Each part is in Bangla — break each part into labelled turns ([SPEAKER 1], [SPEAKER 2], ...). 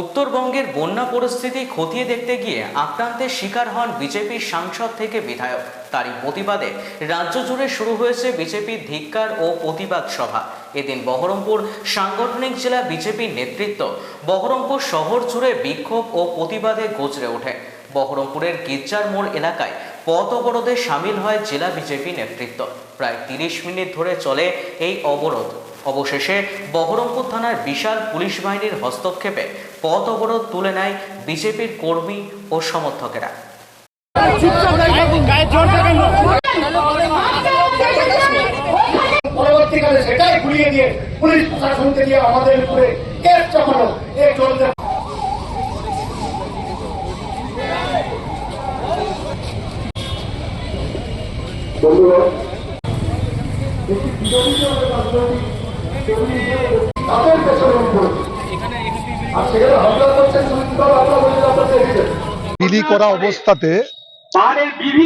[SPEAKER 1] উত্তরবঙ্গের বন্যা পরিস্থিতি খতিয়ে দেখতে গিয়ে আক্রান্তের শিকার হন বিজেপির সাংসদ থেকে বিধায়ক। তারই প্রতিবাদে রাজ্য জুড়ে শুরু হয়েছে বিজেপির ধিক্কার ও প্রতিবাদ সভা। এদিন বহরমপুর সাংগঠনিক জেলা বিজেপির নেতৃত্ব বহরমপুর শহর জুড়ে বিক্ষোভ ও প্রতিবাদে গজরে ওঠে। বহরমপুরের গির্জার মোড় এলাকায় পথ অবরোধে সামিল হয় জেলা বিজেপি নেতৃত্ব। প্রায় তিরিশ মিনিট ধরে চলে এই অবরোধ। অবশেষে বহরমপুর থানার বিশাল পুলিশ বাহিনীর হস্তক্ষেপে পথ অবরোধ তুলে নেয় বিজেপির কর্মী ও সমর্থকেরা।
[SPEAKER 2] ঘুরিয়ে আমাদের তাদের
[SPEAKER 3] বিলি করা অবস্থাতে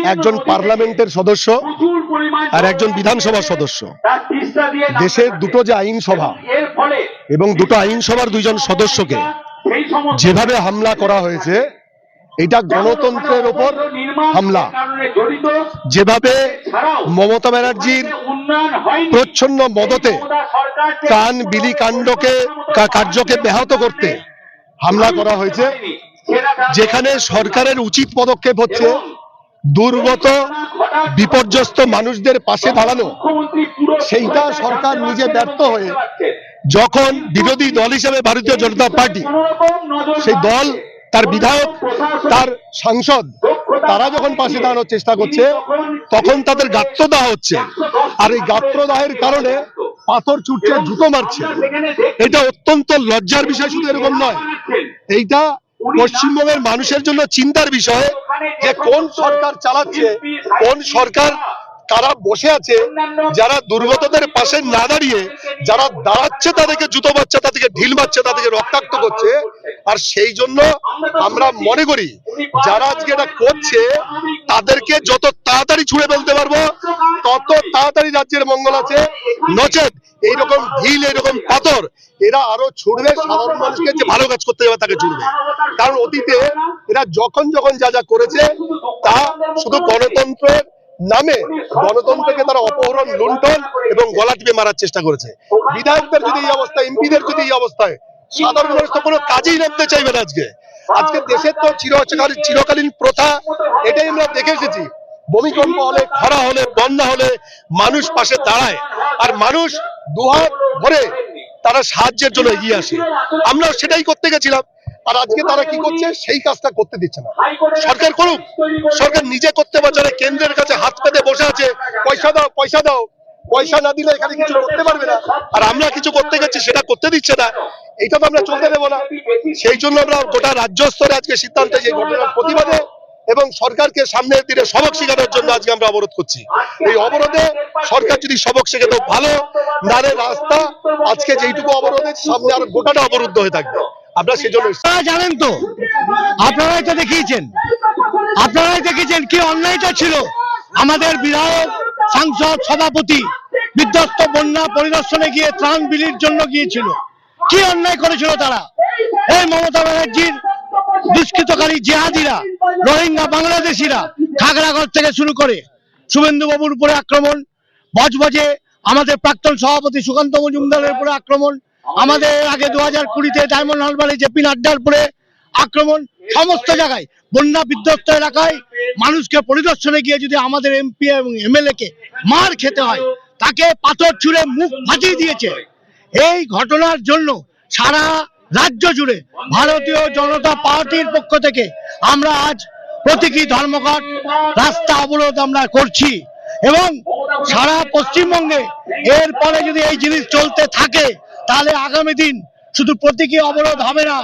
[SPEAKER 3] একজন পার্লামেন্টের সদস্য আর একজন বিধানসভার সদস্য। দেশের দুটো যে আইনসভা এবং দুটো আইনসভার দুইজন সদস্যকে যেভাবে হামলা করা হয়েছে এটা গণতন্ত্রের ওপর হামলা। যেভাবে মমতা ব্যানার্জির প্রচ্ছন্ন মদতে প্রাণ বিলি কাণ্ডকে কার্যকে ব্যাহত করতে হামলা করা হয়েছে, যেখানে সরকারের উচিত পদক্ষেপ হচ্ছে দুর্গত, বিপর্যস্ত মানুষদের পাশে দাঁড়ানো। সেইটা সরকার নিজে ব্যর্থ হয়ে যখন বিরোধী দল হিসেবে ভারতীয় জনতা পার্টি, সেই দল তার বিধায়ক, তার সাংসদ, তারা যখন পাশে দাঁড়ানোর চেষ্টা করছে, তখন তাদের গাত্রদাহ হচ্ছে। আর এই গাত্রদাহের কারণে পাথর ছুটছে, জুতো মারছে। এটা অত্যন্ত লজ্জার বিষয়, শুধু এরকম নয়। এইটা পশ্চিমবঙ্গের মানুষের জন্য চিন্তার বিষয় যে কোন সরকার চালাচ্ছে, কোন সরকার কারা বসে আছে, যারা দুর্গতদের পাশে না দাঁড়িয়ে, যারা দাঁড়াচ্ছে তাদেরকে জুতো বাচ্চা তাদেরকে ঢিল মারছে, তাদেরকে রক্তাক্ত করছে। আর সেই জন্য আমরা মনে করি, যারা আজকে এটা করছে, তাদেরকে যত তাড়াতাড়ি ছুঁড়ে ফেলতে পারব, তত তাড়াতাড়ি রাজ্যের মঙ্গল আছে। নচেত এইরকম ঢিল এরকম পাথর, এরা আরও ছুড়বে, সাধারণ মানুষকে যে ভালো কাজ করতে যাবে, তাকে ছুড়বে। কারণ অতীতে এরা যখন যখন যা যা করেছে, তা শুধু গণতন্ত্রের নামে গণতন্ত্রকে তারা অপহরণ, লুণ্ঠন এবং গলা টিপে মারার চেষ্টা করেছে। বিধায়কদের যদি এই অবস্থা, এমপিদের যদি এই অবস্থায়, সাধারণ মানুষ তো কোনো কাজেই নামতে চাইবে না আজকে। আজকে দেশের তো চিরকালীন চিরকালীন প্রথা, এটাই আমরা দেখে এসেছি। ভূমিকম্প হলে, খরা হলে, বন্যা হলে মানুষ পাশে দাঁড়ায়। আর মানুষ দুহাত ভরে তারা সাহায্যের জন্য এগিয়ে আসে। আমরা সেটাই করতে গেছিলাম। আর আজকে তারা কি করছে? সেই কাজটা করতে দিচ্ছে না। সরকার করুক। সরকার নিজে করতে পারছে না কেন্দ্রের কাছে হাত পেতে বসে আছে। পয়সা দাও পয়সা দাও। পয়সা না দিলে এখানে কিছু করতে পারবে না। আর আমরা কিছু করতে গেছি সেটা করতে দিচ্ছে না। এইটা তো আমরা চলতে দেবো না। সেই জন্য আমরা গোটা রাজ্য স্তরে আজকে সিদ্ধান্ত যে ঘটনার প্রতিবাদে এবং সরকারকে সামনের দিনে সবক শেখানোর জন্য আজকে আমরা অবরোধ করছি। এই অবরোধে সরকার যদি সবক শেখে তো ভালো নারে রাস্তা আজকে যেইটুকু অবরোধের সামনে আর গোটাটা অবরুদ্ধ হয়ে থাকবে। আমরা সেজন্য
[SPEAKER 4] আপনারা জানেন তো? আপনারাই তো দেখিয়েছেন। আপনারাই দেখেছেন কি অন্যায়টা ছিল আমাদের বিধায়ক, সাংসদ, সভাপতি বিধ্বস্ত বন্যা পরিদর্শনে গিয়ে ত্রাণ বিলির জন্য গিয়েছিল। কি অন্যায় করেছিল তারা? এই মমতা ব্যানার্জির দুষ্কৃতকারী জেহাদিরা, রোহিঙ্গা বাংলাদেশিরা খাগড়াগড় থেকে শুরু করে শুভেন্দু বাবুর উপরে আক্রমণ, বজবজে আমাদের প্রাক্তন সভাপতি সুকান্ত মজুমদারের উপরে আক্রমণ আমাদের আগে দু হাজার কুড়িতে ডায়মন্ড হারবারে জেপি নাড্ডার পরে আক্রমণ সমস্ত জায়গায়, বন্যা বিধ্বস্ত এলাকায় মানুষকে পরিদর্শনে গিয়ে যদি আমাদের এমপি এবং এমএলএ কে মার খেতে হয়, তাকে পাথর ছুঁড়ে মুখ ফাটিয়ে দিয়েছে। এই ঘটনার জন্য সারা রাজ্য জুড়ে ভারতীয় জনতা পার্টির পক্ষ থেকে আমরা আজ প্রতীকী ধর্মঘট, রাস্তা অবরোধ আমরা করছি এবং সারা পশ্চিমবঙ্গে এরপরে যদি এই জিনিস চলতে থাকে তাহলে আগামী দিন শুধু প্রতীকী অবরোধ হবে না,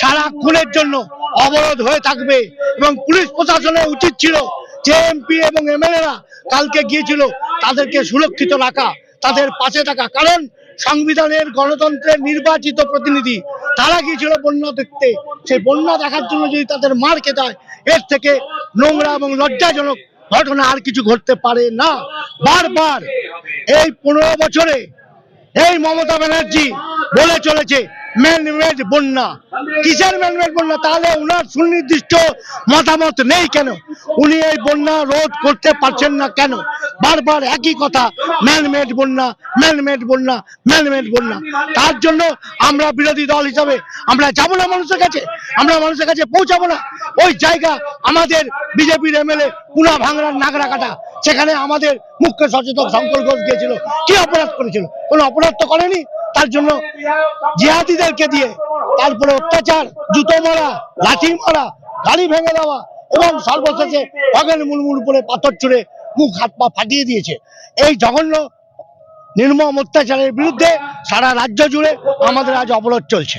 [SPEAKER 4] সারা খুনের জন্য অবরোধ হয়ে থাকবে। এবং পুলিশ প্রশাসনের উচিত ছিল যে এমপি এবং এমএলএরা কালকে গিয়েছিল তাদেরকে সুরক্ষিত রাখা, তাদের পাশে থাকা। কারণ সংবিধানের গণতন্ত্রের নির্বাচিত প্রতিনিধি তারা গিয়েছিল বন্যা দেখতে। সেই বন্যা দেখার জন্য যদি তাদের মার খেতে হয়, এর থেকে নোংরা এবং লজ্জাজনক ঘটনা আর কিছু ঘটতে পারে না। বারবার এই পনেরো বছরে এই মমতা ব্যানার্জি বলে চলেছে ম্যানমেড বন্যা। কিসের ম্যানমেড বন্যা? তাহলে উনার সুনির্দিষ্ট মতামত নেই কেন? উনি এই বন্যা রোধ করতে পারছেন না কেন? বারবার একই কথা ম্যানমেড বন্যা ম্যানমেড বন্যা ম্যানমেড বন্যা। তার জন্য আমরা বিরোধী দল হিসাবে আমরা যাব না মানুষের কাছে? আমরা মানুষের কাছে পৌঁছাবো না। ওই জায়গা আমাদের বিজেপির এমএলএ পুনা ভাঙড়ার নাগরা কাটা সেখানে আমাদের মুখ্য সচেতক শঙ্কর ঘোষ গিয়েছিল। কি অপরাধ করেছিল? কোনো অপরাধ তো করেনি? তার জন্য জিহাদিদেরকে দিয়ে তারপরে অত্যাচার, জুতো মারা, লাঠি মারা, গাড়ি ভেঙে দেওয়া এবং সর্বশেষে খগেন মুরমুর উপরে পাথর ছুঁড়ে মুখ, হাত, পা ফাটিয়ে দিয়েছে। এই জঘন্য, নির্মম অত্যাচারের বিরুদ্ধে সারা রাজ্য জুড়ে আমাদের আজ অবরোধ চলছে।